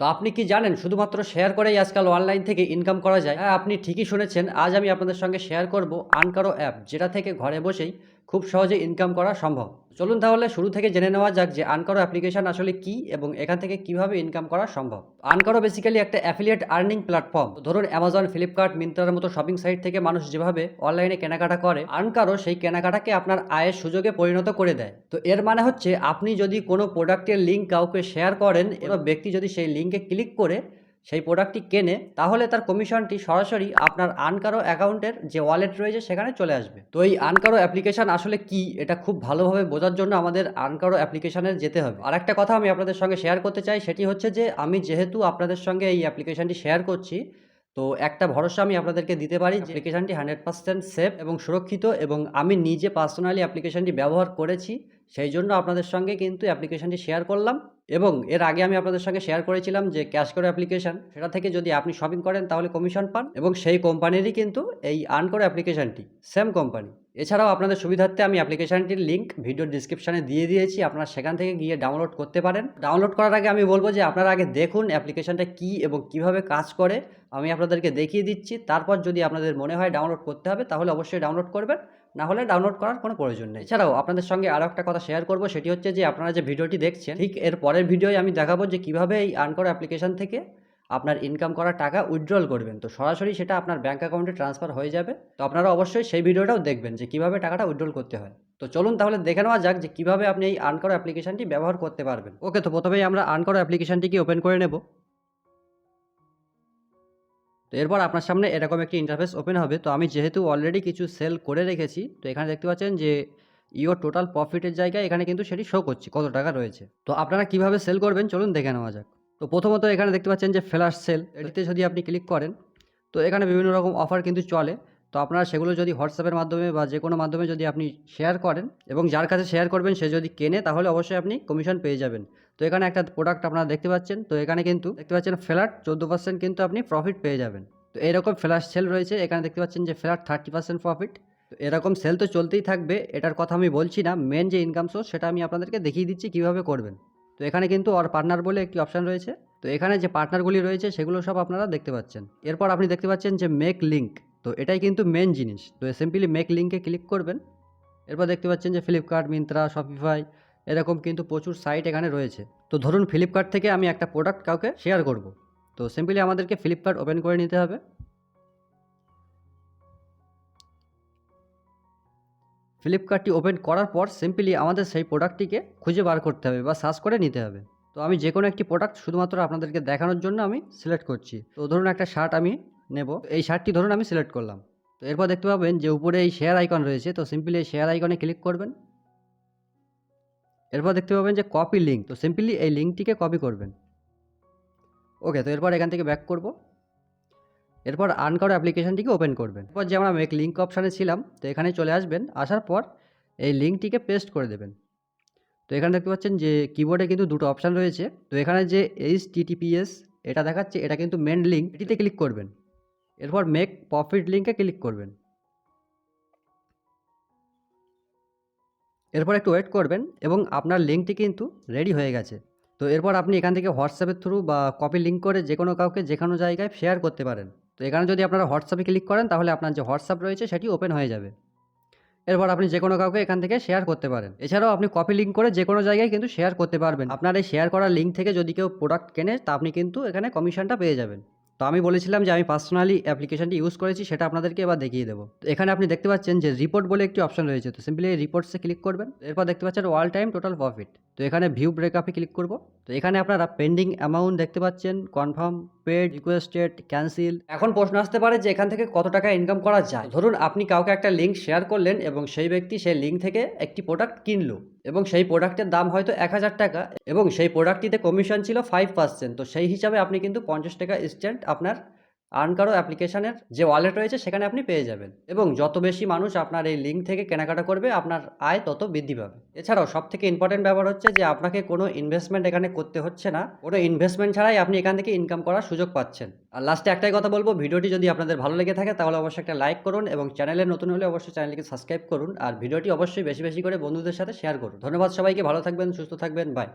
তো আপনি কি জানেন, শুধুমাত্র শেয়ার করেই আজকাল অনলাইন থেকে ইনকাম করা যায়? হ্যাঁ আপনি ঠিকই শুনেছেন, আজ আমি আপনাদের সঙ্গে শেয়ার করব আনকারো অ্যাপ যেটা থেকে ঘরে বসেই খুব সহজে ইনকাম করা সম্ভব। চলুন তাহলে শুরু থেকে জেনে নেওয়া যাক যে আনকারো অ্যাপ্লিকেশন আসলে কি এবং এখান থেকে কীভাবে ইনকাম করা সম্ভব। আনকারো বেসিক্যালি একটা অ্যাফিলিয়েট আর্নিং প্ল্যাটফর্ম ধরুন অ্যামাজন ফ্লিপকার্ট মিন্ত্রার মতো শপিং সাইট থেকে মানুষ যেভাবে অনলাইনে কেনাকাটা করে আনকারো সেই কেনাকাটাকে আপনার আয়ের সুযোগে পরিণত করে দেয়। তো এর মানে হচ্ছে আপনি যদি কোনো প্রোডাক্টের লিঙ্ক কাউকে শেয়ার করেন এবং ব্যক্তি যদি সেই লিঙ্কে ক্লিক করে সেই প্রোডাক্টটি কেনে, তাহলে তার কমিশনটি সরাসরি আপনার আনকারো অ্যাকাউন্টের যে ওয়ালেট রয়েছে সেখানে চলে আসবে। তো এই আনকারো অ্যাপ্লিকেশন আসলে কি? এটা খুব ভালোভাবে বোঝার জন্য আমাদের আনকারো অ্যাপ্লিকেশনে যেতে হবে। আর একটা কথা আমি আপনাদের সঙ্গে শেয়ার করতে চাই, সেটি হচ্ছে যে আমি যেহেতু আপনাদের সঙ্গে এই অ্যাপ্লিকেশনটি শেয়ার করছি, তো একটা ভরসা আমি আপনাদেরকে দিতে পারি যে অ্যাপ্লিকেশনটি হান্ড্রেড পার্সেন্ট সেফ এবং সুরক্ষিত এবং আমি নিজে পার্সোনালি অ্যাপ্লিকেশনটি ব্যবহার করেছি। সেই জন্য আপনাদের সঙ্গে কিন্তু অ্যাপ্লিকেশনটি শেয়ার করলাম এবং এর আগে আমি আপনাদের সঙ্গে শেয়ার করেছিলাম যে ক্যাশ করে অ্যাপ্লিকেশন সেটা থেকে যদি আপনি শপিং করেন তাহলে কমিশন পান এবং সেই কোম্পানিরই কিন্তু এই আর্ন করে অ্যাপ্লিকেশনটি সেম কোম্পানি এছাড়াও আপনাদের সুবিধার্থে আমি অ্যাপ্লিকেশনটির লিঙ্ক ভিডিও ডিসক্রিপশানে দিয়ে দিয়েছি, আপনারা সেখান থেকে গিয়ে ডাউনলোড করতে পারেন। ডাউনলোড করার আগে আমি বলব যে আপনারা আগে দেখুন অ্যাপ্লিকেশনটা কী এবং কীভাবে কাজ করে, আমি আপনাদেরকে দেখিয়ে দিচ্ছি। তারপর যদি আপনাদের মনে হয় ডাউনলোড করতে হবে, তাহলে অবশ্যই ডাউনলোড করবেন। না হলে ডাউনলোড করার কোনো প্রয়োজন নেই। এছাড়াও আপনাদের সঙ্গে আরও একটা কথা শেয়ার করব, সেটি হচ্ছে যে আপনারা যে ভিডিওটি দেখছেন, ঠিক এর পরের ভিডিওয় আমি দেখাবো যে কীভাবে এই আনকর অ্যাপ্লিকেশন থেকে আপনার ইনকাম করা টাকা উইথড্রল করবেন। তো সরাসরি সেটা আপনার ব্যাঙ্ক অ্যাকাউন্টে ট্রান্সফার হয়ে যাবে। তো আপনারা অবশ্যই সেই ভিডিওটাও দেখবেন যে কীভাবে টাকাটা উইথড্রল করতে হয়। তো চলুন তাহলে দেখে নেওয়া যাক যে কীভাবে আপনি এই আনকর অ্যাপ্লিকেশনটি ব্যবহার করতে পারবেন। ওকে, তো প্রথমেই আমরা আনকর অ্যাপ্লিকেশনটিকে ওপেন করে নেব। তো এরপর আপনার সামনে এরকম একটি ইন্টারফেস ওপেন হবে। তো আমি যেহেতু অলরেডি কিছু সেল করে রেখেছি, তো এখানে দেখতে পাচ্ছেন যে ইওর টোটাল প্রফিটের জায়গায় এখানে কিন্তু সেটি শো করছে, কত টাকা রয়েছে। তো আপনারা কীভাবে সেল করবেন চলুন দেখে নেওয়া যাক। তো প্রথমত এখানে দেখতে পাচ্ছেন যে ফ্ল্যাশ সেল এটিতে যদি আপনি ক্লিক করেন, তো এখানে বিভিন্ন রকম অফার কিন্তু চলে। তো আপনারা সেগুলো যদি হোয়াটসঅ্যাপের মাধ্যমে বা যে কোনো মাধ্যমে যদি আপনি শেয়ার করেন এবং যার কাছে শেয়ার করবেন সে যদি কেনে, তাহলে অবশ্যই আপনি কমিশন পেয়ে যাবেন। তো এখানে একটা প্রোডাক্ট আপনারা দেখতে পাচ্ছেন। তো এখানে কিন্তু দেখতে পাচ্ছেন ফ্ল্যাট চোদ্দ পার্সেন্ট কিন্তু আপনি প্রফিট পেয়ে যাবেন। তো এরকম ফ্ল্যাশ সেল রয়েছে। এখানে দেখতে পাচ্ছেন যে ফ্ল্যাট থার্টি পার্সেন্ট প্রফিট তো এরকম সেল তো চলতেই থাকবে। এটার কথা আমি বলছি না। মেন যে ইনকাম সোর্স সেটা আমি আপনাদেরকে দেখিয়ে দিচ্ছি কীভাবে করবেন। তো এখানে কিন্তু অর পার্টনার বলে একটি অপশান রয়েছে। তো এখানে যে পার্টনারগুলি রয়েছে সেগুলো সব আপনারা দেখতে পাচ্ছেন। এরপর আপনি দেখতে পাচ্ছেন যে মেক লিঙ্ক তো এটাই কিন্তু মেন জিনিস। তো সিম্পলি মেক লিঙ্কে ক্লিক করবেন। এরপর দেখতে পাচ্ছেন যে ফ্লিপকার্ট মিন্ত্রা শপিফাই এরকম কিন্তু প্রচুর সাইট এখানে রয়েছে। তো ধরুন ফ্লিপকার্ট থেকে আমি একটা প্রোডাক্ট কাউকে শেয়ার করব। তো সিম্পলি আমাদেরকে ফ্লিপকার্ট ওপেন করে নিতে হবে। ফ্লিপকার্টটি ওপেন করার পর সিম্পলি আমাদের সেই প্রোডাক্টটিকে খুঁজে বার করতে হবে বা সার্চ করে নিতে হবে। তো আমি যে কোনো একটি প্রোডাক্ট শুধুমাত্র আপনাদেরকে দেখানোর জন্য আমি সিলেক্ট করছি। তো ধরুন একটা শার্ট আমি নেব। এই শার্টটি ধরুন আমি সিলেক্ট করলাম। তো এরপর দেখতে পাবেন যে উপরে এই শেয়ার আইকন রয়েছে, তো সিম্পলি এই শেয়ার আইকনে ক্লিক করবেন। এরপর দেখতে পাবেন যে কপি লিঙ্ক তো সিম্পলি এই লিঙ্কটিকে কপি করবেন। ওকে তো এরপর এখান থেকে ব্যাক করব। এরপর আর্ন করা অ্যাপ্লিকেশনটিকে ওপেন করবেন। এরপর যে আমরা মেক লিঙ্ক অপশানে ছিলাম, তো এখানে চলে আসবেন, আসার পর এই লিঙ্কটিকে পেস্ট করে দেবেন। তো এখানে দেখতে পাচ্ছেন যে কিবোর্ডে কিন্তু দুটো অপশান রয়েছে। তো এখানে যে এইচ টিটিপিএস এটা দেখাচ্ছে, এটা কিন্তু মেন লিঙ্ক এটিতে ক্লিক করবেন। এরপর মেক প্রফিট লিঙ্কে ক্লিক করবেন। এরপর একটু ওয়েট করবেন এবং আপনার লিঙ্কটি কিন্তু রেডি হয়ে গেছে। তো এরপর আপনি এখান থেকে হোয়াটসঅ্যাপের থ্রু বা কপি লিঙ্ক করে যে কোনো কাউকে যে কোনো জায়গায় শেয়ার করতে পারেন। তো এখানে যদি আপনারা হোয়াটসঅ্যাপে ক্লিক করেন তাহলে আপনার যে হোয়াটসঅ্যাপ রয়েছে সেটি ওপেন হয়ে যাবে। এরপর আপনি যে কোনো কাউকে এখান থেকে শেয়ার করতে পারেন। এছাড়াও আপনি কপি লিঙ্ক করে যে কোনো জায়গায় কিন্তু শেয়ার করতে পারবেন। আপনার এই শেয়ার করা লিঙ্ক থেকে যদি কেউ প্রোডাক্ট কেনে, তা আপনি কিন্তু এখানে কমিশনটা পেয়ে যাবেন। তো আমি বলেছিলাম যে আমি পার্সোনালি অ্যাপ্লিকেশানটি ইউজ করেছি, সেটা আপনাদেরকে এবার দেখিয়ে দেবো। তো এখানে আপনি দেখতে পাচ্ছেন যে রিপোর্ট বলে একটি অপশন রয়েছে। তো সিম্পলি এই রিপোর্টসে ক্লিক করবেন। এরপর দেখতে পাচ্ছেন অল টাইম টোটাল প্রফিট তো এখানে ভিউ ব্রেকআপে ক্লিক করব। তো এখানে আপনারা পেন্ডিং অ্যামাউন্ট দেখতে পাচ্ছেন কনফার্ম পেড রিকোয়েস্টেড ক্যান্সেল এখন প্রশ্ন আসতে পারে যে এখান থেকে কত টাকা ইনকাম করা যায়। ধরুন আপনি কাউকে একটা লিঙ্ক শেয়ার করলেন এবং সেই ব্যক্তি সেই লিঙ্ক থেকে একটি প্রোডাক্ট কিনলো এবং সেই প্রোডাক্টের দাম হয়তো এক হাজার টাকা এবং সেই প্রোডাক্টটিতে কমিশন ছিল ফাইভ পার্সেন্ট তো সেই হিসাবে আপনি কিন্তু পঞ্চাশ টাকা ইনস্ট্যান্ট আপনার আর্ন কারও অ্যাপ্লিকেশনের যে ওয়ালেট রয়েছে সেখানে আপনি পেয়ে যাবেন। এবং যত বেশি মানুষ আপনার এই লিঙ্ক থেকে কেনাকাটা করবে, আপনার আয় তত বৃদ্ধি পাবে। এছাড়াও সব থেকে ইম্পর্টেন্ট ব্যাপার হচ্ছে যে আপনাকে কোনো ইনভেস্টমেন্ট এখানে করতে হচ্ছে না। কোনো ইনভেস্টমেন্ট ছাড়াই আপনি এখান থেকে ইনকাম করার সুযোগ পাচ্ছেন। আর লাস্টে একটাই কথা বলব, ভিডিওটি যদি আপনাদের ভালো লেগে থাকে তাহলে অবশ্যই একটা লাইক করুন এবং চ্যানেলে নতুন হলে অবশ্যই চ্যানেলকে সাবস্ক্রাইব করুন। আর ভিডিওটি অবশ্যই বেশি বেশি করে বন্ধুদের সাথে শেয়ার করুন। ধন্যবাদ সবাইকে, ভালো থাকবেন, সুস্থ থাকবেন বাই